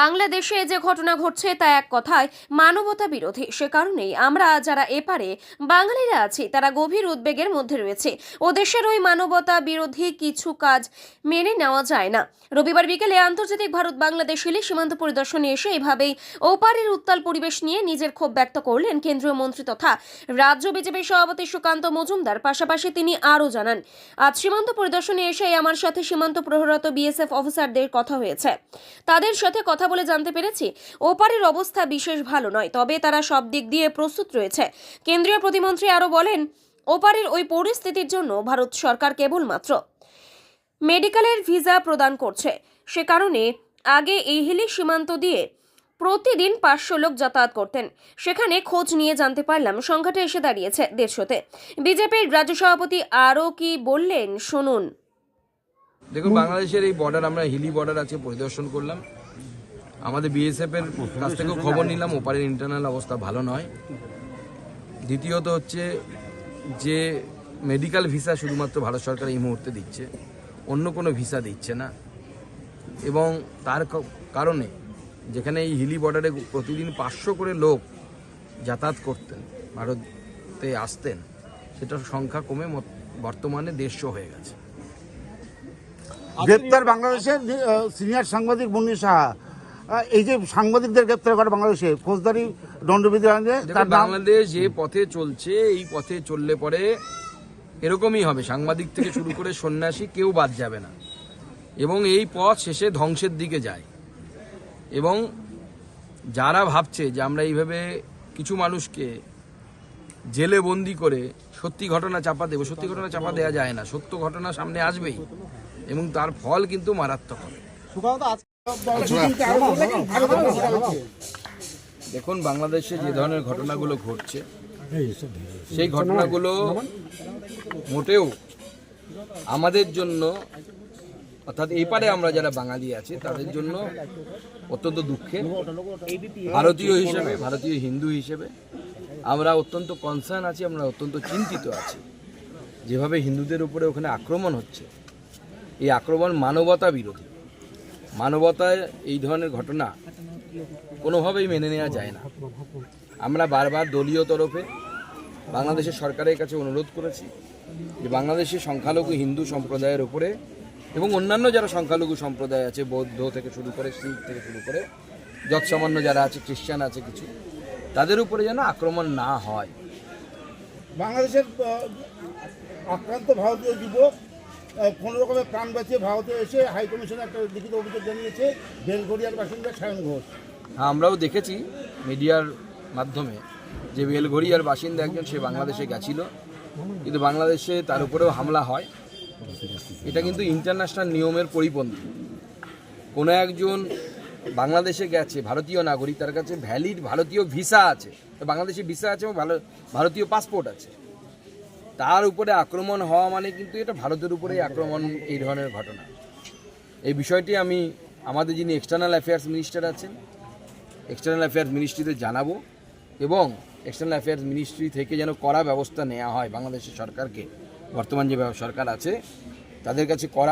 বাংলাদেশে যে ঘটনা ঘটছে তা এক কথায় মানবতা বিরোধী। সে কারণেই আমরা যারা এপারে বাঙালিরা আছি, তারা গভীর উদ্বেগের মধ্যে রয়েছে। ও দেশের ওই মানবতা বিরোধী কিছু কাজ মেনে নেওয়া যায় না। রবিবার বিকেলে আন্তর্জাতিক ভারত বাংলাদেশ সীমান্ত পরিদর্শনে এসে এভাবেই ওপারের উত্তাল পরিবেশ নিয়ে নিজের ক্ষোভ ব্যক্ত করলেন কেন্দ্রীয় মন্ত্রী তথা রাজ্য বিজেপির সভাপতি সুকান্ত মজুমদার। পাশাপাশি তিনি আরও জানান, আজ সীমান্ত পরিদর্শনে এসে আমার সাথে সীমান্ত প্রহরত বিএসএফ অফিসারদের কথা হয়েছে। তাদের সাথে কথা বলে জানতে পেরেছি, ওপারের অবস্থা বিশেষ ভালো নয়, তবে তারা সব দিক দিয়ে প্রস্তুত রয়েছে। কেন্দ্রীয় প্রতিমন্ত্রী আরও বলেন, ওপারের ওই পরিস্থিতির জন্য ভারত সরকার কেবলমাত্র মেডিকেলের ভিসা প্রদান করছে। সে কারণে আগে এই হিলি সীমান্ত দিয়ে প্রতিদিন পাঁচশো লোক যাতায়াত করতেন। সেখানে খোঁজ নিয়ে জানতে পারলাম সংখ্যাটা এসে দাঁড়িয়েছে দেড়শোতে। বিজেপির রাজ্য সভাপতি আরও কি বললেন, শুনুন। দেখুন, বাংলাদেশের এই বর্ডার আমরা হিলি বর্ডার আছে পরিদর্শন করলাম। আমাদের বিএসএফ এর কাছ থেকেও খবর নিলাম, ওপারের ইন্টারনাল অবস্থা ভালো নয়। দ্বিতীয়ত হচ্ছে যে মেডিকেল ভিসা শুধুমাত্র ভারত সরকার এই মুহূর্তে দিচ্ছে, অন্য কোনো ভিসা দিচ্ছে না। এবং তার কারণে যেখানে এই হিলি বর্ডারে প্রতিদিন পাঁচশো করে লোক যাতায়াত করতেন, ভারতে আসতেন, সেটার সংখ্যা কমে বর্তমানে দেড়শো হয়ে গেছে। গ্রেপ্তার বাংলাদেশের সিনিয়র সাংবাদিক মুন্নি সাহা এই যে সাংবাদিকদের গ্রেপ্তার করে বাংলাদেশে ফৌজদারি দণ্ডবিধি আইনে বাংলাদেশ যে পথে চলছে এই পথে চললে পরে এরকমই হবে। সাংবাদিক থেকে শুরু করে সন্ন্যাসী কেউ বাদ যাবে না। এবং এই পথ শেষে ধ্বংসের দিকে যায়। এবং যারা ভাবছে যে আমরা এইভাবে কিছু মানুষকে জেলে বন্দি করে সত্যি ঘটনা চাপা দেবো সত্যি ঘটনা চাপা দেওয়া যায় না সত্য ঘটনা সামনে আসবেই। এবং তার ফল কিন্তু মারাত্মক হবে। দেখুন, বাংলাদেশে যে ধরনের ঘটনাগুলো ঘটছে, সেই ঘটনাগুলো মোটেও আমাদের জন্য, অর্থাৎ এই পারে আমরা যারা বাঙালি আছি, তাদের জন্য অত্যন্ত দুঃখের ভারতীয় হিসেবে, ভারতীয় হিন্দু হিসেবে আমরা অত্যন্ত কনসার্ন আছি, আমরা অত্যন্ত চিন্তিত আছি। যেভাবে হিন্দুদের উপরে ওখানে আক্রমণ হচ্ছে, এই আক্রমণ মানবতা বিরোধী। মানবতায় এই ধরনের ঘটনা কোনোভাবেই মেনে নেওয়া যায় না। আমরা বারবার দলীয় তরফে বাংলাদেশের সরকারের কাছে অনুরোধ করেছি যে বাংলাদেশের সংখ্যালঘু হিন্দু সম্প্রদায়ের উপরে এবং অন্যান্য যারা সংখ্যালঘু সম্প্রদায় আছে, বৌদ্ধ থেকে শুরু করে শিখ থেকে শুরু করে যৎসামান্য যারা আছে, খ্রিস্টান আছে কিছু, তাদের উপরে যেন আক্রমণ না হয়। বাংলাদেশের আক্রান্ত ভারতীয় যুবক কোনো রকমের প্রাণ বাঁচিয়ে ভারতে এসে হাই কমিশনে একটা লিখিত অভিযোগ জানিয়েছে বেলগড়িয়ার বাসিন্দা সায়ন ঘোষ। হ্যাঁ আমরাও দেখেছি মিডিয়ার মাধ্যমে যে বেলঘরিয়ার বাসিন্দা একজন, সে বাংলাদেশে গেছিল। কিন্তু বাংলাদেশে তার উপরেও হামলা হয়। এটা কিন্তু ইন্টারন্যাশনাল নিয়মের পরিপন্থী। কোনো একজন বাংলাদেশে গেছে, ভারতীয় নাগরিক, তার কাছে ভ্যালিড ভারতীয় ভিসা আছে। বাংলাদেশি ভিসা আছে এবং ভালো ভারতীয় পাসপোর্ট আছে। তার উপরে আক্রমণ হওয়া মানে কিন্তু এটা ভারতের উপরেই আক্রমণ এই ধরনের ঘটনা। এই বিষয়টি আমি আমাদের যিনি এক্সটার্নাল অ্যাফেয়ার্স মিনিস্টার আছেন এক্সটার্নাল অ্যাফেয়ার্স মিনিস্ট্রিতে জানাব এবং এক্সটার্নাল অ্যাফেয়ার্স মিনিস্ট্রি থেকে যেন কড়া ব্যবস্থা নেওয়া হয় বাংলাদেশের সরকারকে, বর্তমান যে সরকার আছে, তাদের কাছে কড়া